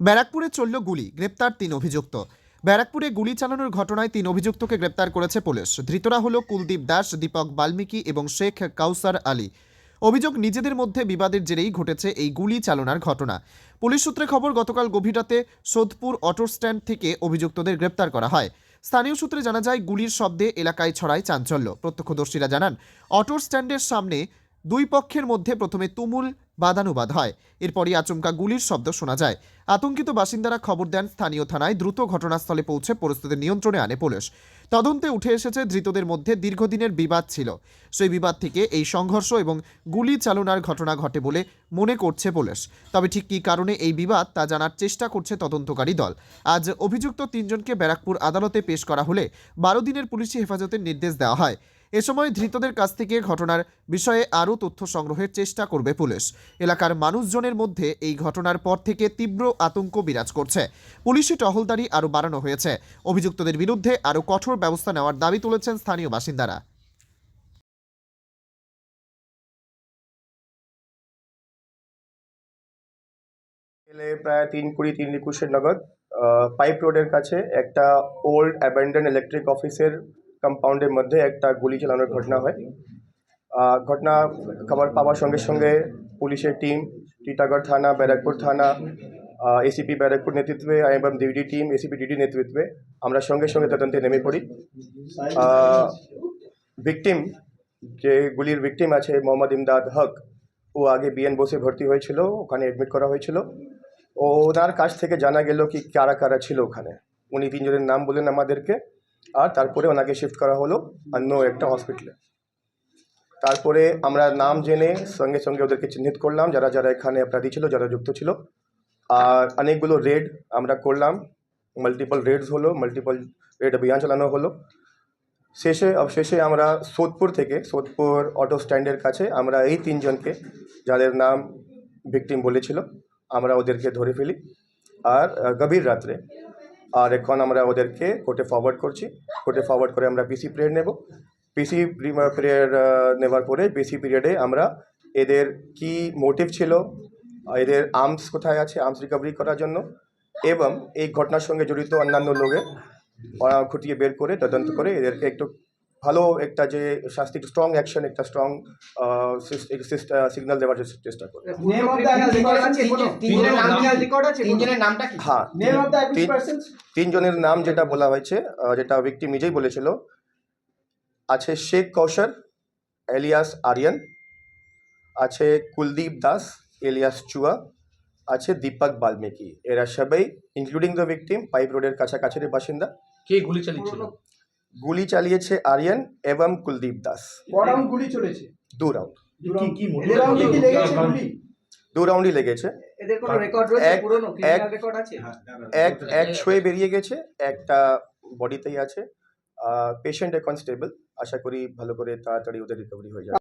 ব্যারাকপুরে চলল গুলি, গ্রেপ্তার তিন অভিযুক্ত। ব্যারাকপুরে গুলি চালানোর ঘটনায় তিন অভিযুক্তকে গ্রেপ্তার করেছে পুলিশ। ধৃতরা হল কুলদীপ দাস, দীপক বাল্মীকি এবং শেখ কাউসার আলী। অভিযোগ নিজেদের মধ্যে বিবাদের জেরেই ঘটেছে এই গুলি চালনার ঘটনা। পুলিশ সূত্রে খবর, গতকাল গভীর রাতে সোদপুর অটো স্ট্যান্ড থেকে অভিযুক্তদের গ্রেপ্তার করা হয়। স্থানীয় সূত্রে জানা যায়, গুলির শব্দে এলাকায় ছড়ায় চাঞ্চল্য। প্রত্যক্ষদর্শীরা জানান, অটো স্ট্যান্ডের সামনে দুই পক্ষের মধ্যে প্রথমে তুমুল বাদানুবাদ হয়। এরপরই আচমকা গুলির শব্দ শোনা যায়। আতঙ্কিত বাসিন্দারা খবর দেন, স্থানীয় থানায় দ্রুত ঘটনাস্থলে পৌঁছে পরিস্থিতি নিয়ন্ত্রণে আনে পুলিশ। তদন্তে উঠে এসেছে ধৃতদের মধ্যে দীর্ঘদিনের বিবাদ ছিল। সেই বিবাদ থেকে এই সংঘর্ষ এবং গুলি চালনার ঘটনা ঘটে বলে মনে করছে পুলিশ। তবে ঠিক কী কারণে এই বিবাদ তা জানার চেষ্টা করছে তদন্তকারী দল। আজ অভিযুক্ত তিনজনকে ব্যারাকপুর আদালতে পেশ করা হলে বারো দিনের পুলিশি হেফাজতের নির্দেশ দেওয়া হয়। এ সময় ধৃতদের কাছ থেকে ঘটনার বিষয়ে আরও তথ্য সংগ্রহের চেষ্টা করবে পুলিশ। এলাকার মানুষজনের মধ্যে এই ঘটনার পর থেকে তীব্র আতঙ্ক বিরাজ করছে। পুলিশি টহলদারি আরও বাড়ানো হয়েছে। অভিযুক্তদের বিরুদ্ধে আরও কঠোর ব্যবস্থা নেওয়ার দাবি তুলেছেন স্থানীয় বাসিন্দারা। প্রায় তিন কুড়ি, তিন একুশের নগদ পাইপ রোডের কাছে একটা ওল্ড অ্যাবেন্ডেন ইলেকট্রিক অফিসের কম্পাউন্ডের মধ্যে একটা গুলি চালানোর ঘটনা হয়। ঘটনা খবর পাওয়ার সঙ্গে সঙ্গে পুলিশের টিম টিটাগড় থানা, ব্যারাকপুর থানা এসিপি ব্যারাকপুর নেতৃত্বে এবং ডিডি টিম এসিপি ডিডি নেতৃত্বে আমরা সঙ্গে সঙ্গে তদন্তে নেমে পড়ি। ভিকটিম যে গুলির ভিকটিম আছে, মোহাম্মদ ইমদাদ হক, ও আগে বিএন বসে ভর্তি হয়েছিল, ওখানে অ্যাডমিট করা হয়েছিল। ও ওনার কাছ থেকে জানা গেল কি কারা কারা ছিল ওখানে। উনি তিনজনের নাম বললেন আমাদেরকে। আর তারপরে ওনাকে শিফট করা হলো অন্য একটা হসপিটালে তারপরে আমরা নাম জেনে সঙ্গে সঙ্গে ওদেরকে চিহ্নিত করলাম, যারা যারা এখানে অপরাধী ছিল, যারা যুক্ত ছিল। আর অনেকগুলো রেড আমরা করলাম। মাল্টিপল রেডস হলো মাল্টিপল রেড অভিযান চালানো হলো। শেষে শেষে আমরা সোদপুর থেকে, সোদপুর অটো স্ট্যান্ডের কাছে আমরা এই তিনজনকে, যাদের নাম ভিকটিম বলেছিল, আমরা ওদেরকে ধরে ফেলি। আর গভীর রাত্রে আর এখন আমরা ওদেরকে কোর্টে ফরওয়ার্ড করছি। কোর্টে ফরওয়ার্ড করে আমরা পিসি পিরিয়ড নেব। পিসি পিরিয়ড নেওয়ার পরে পিসি পিরিয়ডে আমরা এদের কি মোটিভ ছিল, এদের আর্মস কোথায় আছে আর্মস রিকভারি করার জন্য, এবং এই ঘটনার সঙ্গে জড়িত অন্যান্য লোকের খুঁটিয়ে বের করে তদন্ত করে এদেরকে একটু ভালো একটা যে শাস্তি স্ট্রং অ্যাকশন একটা স্ট্রং সিগন্যাল দেওয়ার চেষ্টা করে। Name of the accused person তিনজনের নাম কি? রেকর্ড আছে তিনজনের নামটা কি? হ্যাঁ নেম অফ দ্য অ্যাকিউজড তিন- তিনজনের নাম যেটা বলা হয়েছে যেটা ব্যক্তি নিজেই বলেছিল আছে শেখ কৌশল এলিয়াস আরিয়ান আছে কুলদীপ দাস এলিয়াস চুয়া আছে দীপক বাল্মীকি। এরা সবাই ইনক্লুডিং দ্য ভিকটিম পাইপ রোডের কাছাকাছির বাসিন্দা। কে গুলি চালিয়েছিল? গুলি চালিয়েছে আরিয়ান এবং কুলদীপ দাস। গুলি চলেছে? দু রাউন্ড দু রাউন্ডই লেগেছে এদের কোনো রেকর্ড রয়েছে? এক- এক- এক এক ছুঁয়ে বেরিয়ে গেছে একটা বডিতেই আছে। পেশেন্ট এখন স্টেবল আশা করি ভালো করে তাড়াতাড়ি ওদের রিকভারি হয়ে যাবে।